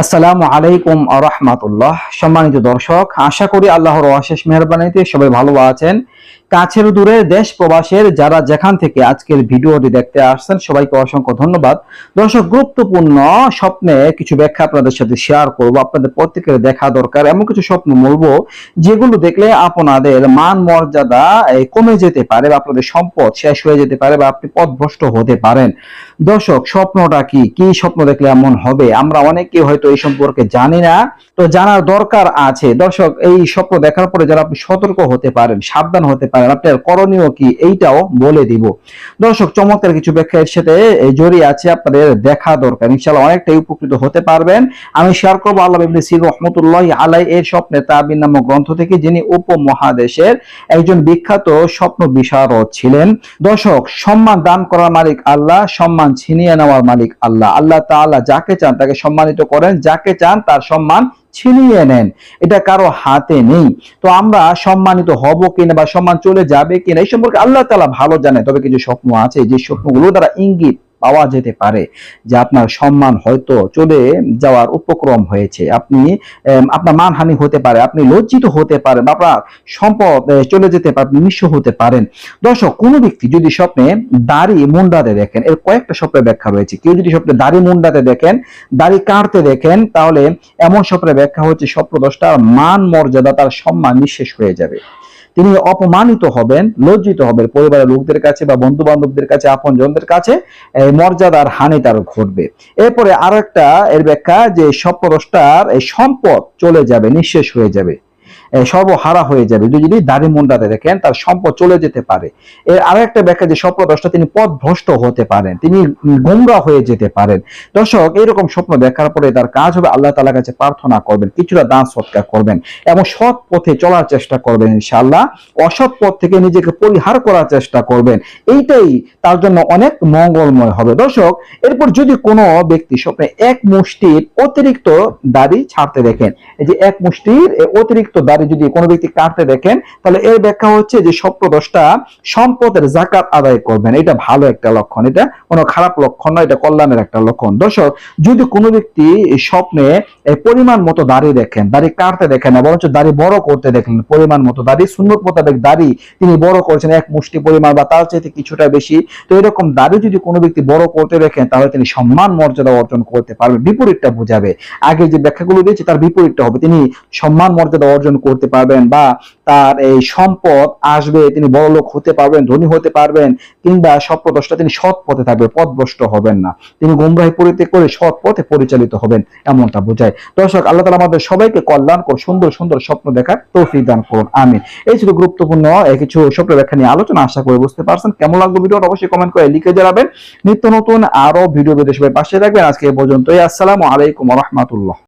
আসসালামু আলাইকুম রহমাতুল্লাহ। সম্মানিত দর্শক, আশা করি আল্লাহর অশেষ মেহরবানিতে সবাই ভালো আছেন। কাছের দূরে দেশ প্রবাসের যারা যেখান থেকে আজকের ভিডিওটি দেখতে আসছেন, সবাইকে অসংখ্য ধন্যবাদ। দর্শক, গুরুত্বপূর্ণ স্বপ্নে কিছু ব্যাখ্যা আপনাদের সাথে শেয়ার করব। আপনাদের প্রত্যেকের দেখা দরকার, এমন কিছু স্বপ্ন বলব যেগুলো দেখলে আপনাদের মান মর্যাদা কমে যেতে পারে বা আপনাদের সম্পদ শেষ হয়ে যেতে পারে বা আপনি পথভ্রষ্ট হতে পারেন। দর্শক, স্বপ্নটা কি? কি স্বপ্ন দেখলে এমন হবে? আমরা অনেকে হয়তো এই সম্পর্কে জানি না। তো জানার দরকার আছে। দর্শক, এই স্বপ্ন দেখার পরে যারা আপনি সতর্ক হতে পারেন, সাবধান হতে পারেন, আপনার করণীয় কি এইটাও বলে দিব। দর্শক, চমৎকার কিছু ব্যাখ্যা এর সাথে জড়িয়ে আছে আপনাদের দেখা দরকার। ইনশাআল্লাহ অনেকটাই উপকৃত হতে পারবেন। আমি শেয়ার করব আল্লাহ ইবনে সির রহমতুল্লাহ আলাই এর স্বপ্নে তাবিন নামক গ্রন্থ থেকে, যিনি উপমহাদেশের একজন বিখ্যাত স্বপ্ন বিশারদ ছিলেন। দর্শক, সম্মান দান করার মালিক আল্লাহ, সম্মান ছিনিয়ে নেওয়ার মালিক আল্লাহ। আল্লাহ তা তাআলা যাকে চান তাকে সম্মানিত করেন। যাকে চান তার সম্মান ছিনিয়ে নেন। এটা কারও হাতে নেই। তো আমরা সম্মানিত হব কিনা বা সম্মান চলে যাবে কিনা, এই সম্পর্কে আল্লাহ তালা ভালো জানে, তবে কিছু স্বপ্ন আছে, যে স্বপ্নগুলো তারা ইঙ্গিত পাওয়া যেতে পারে, যে আপনার সম্মান হয়তো চলে যাওয়ার উপক্রম হয়েছে। আপনি আপনার মানহানি হতে পারে, আপনি লজ্জিত হতে পারেন আপনার সম্পদ চলে যেতে পারে নিঃস্ব হতে পারেন। দর্শক, কোনো ব্যক্তি যদি স্বপ্নে দাড়ি মুন্ডাতে দেখেন, এর কয়েকটা স্বপ্নের ব্যাখ্যা রয়েছে। কেউ যদি স্বপ্নে দাড়ি মুন্ডাতে দেখেন, দাড়ি কাটতে দেখেন, তাহলে এমন স্বপ্নের ব্যাখ্যা হচ্ছে স্বপ্নদশটার মান মর্যাদা, তার সম্মান নিঃশেষ হয়ে যাবে। তিনি অপমানিত হবেন, লজ্জিত হবেন পরিবারের লোকদের কাছে বা বন্ধু বান্ধবদের কাছে, আপনজনদের কাছে মর্যাদার হানি তার ঘটবে। এরপরে আরও একটা এর ব্যাখ্যা যে স্বপ্নদশটার এই সম্পদ চলে যাবে, নিঃশেষ হয়ে যাবে। সর্বহারা হয়ে যাবে। যদি দাড়ি মুন্ডাতে দেখেন, তার সম্পদ চলে যেতে পারে। এর আরও একটা ব্যাখ্যা যে স্বপ্নদশটা তিনি পথভ্রষ্ট হতে পারেন, তিনি গোমরা হয়ে যেতে পারেন। দর্শক, এইরকম স্বপ্ন দেখার পরে তার কাজ হবে আল্লাহ তালার কাছে প্রার্থনা করবেন, কিছুটা দান সৎকার করবেন এবং সৎ পথে চলার চেষ্টা করবেন ইনশাআল্লাহ। অসৎ পথ থেকে নিজেকে পরিহার করার চেষ্টা করবেন। এইটাই তার জন্য অনেক মঙ্গলময় হবে। দর্শক, এরপর যদি কোনো ব্যক্তি স্বপ্নে এক মুষ্টির অতিরিক্ত দাড়ি ছাড়তে দেখেন, এই যে এক মুষ্টির অতিরিক্ত দাড়ি যদি কোনো ব্যক্তি কাটতে দেখেন, তাহলে এর ব্যাখ্যা হচ্ছে যে স্বপ্নদশটা সম্পদের জাকাত আদায় করবেন। এটা ভালো একটা লক্ষণ। এটা কোনো খারাপ লক্ষণ নয়, এটা কল্যাণের একটা লক্ষণ। দর্শক, যদি কোনো ব্যক্তি স্বপ্নে পরিমাণ মতো দাড়ি দেখেন, দাড়ি কাটতে দেখেন না, বরঞ্চ দাড়ি বড় করতে দেখেন, পরিমাণ মতো দাড়ি, সুন্নত মোতাবেক দাড়ি তিনি বড় করছেন, এক মুষ্টি পরিমাণ বা তার চাইতে কিছুটা বেশি, তো এরকম দাড়ি যদি কোনো ব্যক্তি বড় করতে দেখেন, তাহলে তিনি সম্মান মর্যাদা অর্জন করতে পারবেন, বিপরীতটা বোঝাবে। আগে যে ব্যাখ্যাগুলো দিয়েছে, তার বিপরীতটা হবে। তিনি সম্মান মর্যাদা অর্জন করতে পারবেন বা তার এই সম্পদ আসবে, তিনি বড় লোক হতে পারবেন, ধনী হতে পারবেন, কিংবা স্বপ্নদশটা তিনি সৎ পথে থাকবে, পথভ্রষ্ট হবেন না। তিনি গুমরাহি পরিত্যাগ করে সৎ পথে পরিচালিত হবেন, এমনটা বোঝায়। দর্শক, আল্লাহ তালা আমাদের সবাইকে কল্যাণ কর সুন্দর সুন্দর স্বপ্ন দেখার তৌফিক দান করুন আমি এই ছিল গুরুত্বপূর্ণ কিছু স্বপ্ন ব্যাখ্যা নিয়ে আলোচনা, আশা করে বুঝতে পারছেন। কেমন লাগল ভিডিওটা অবশ্যই কমেন্ট করে লিখে জানাবেন। নিত্য নতুন আরও ভিডিও সবাই পাশে রাখবেন আজকে এ পর্যন্তই। আসসালামু আলাইকুম রহমতুল্লাহ।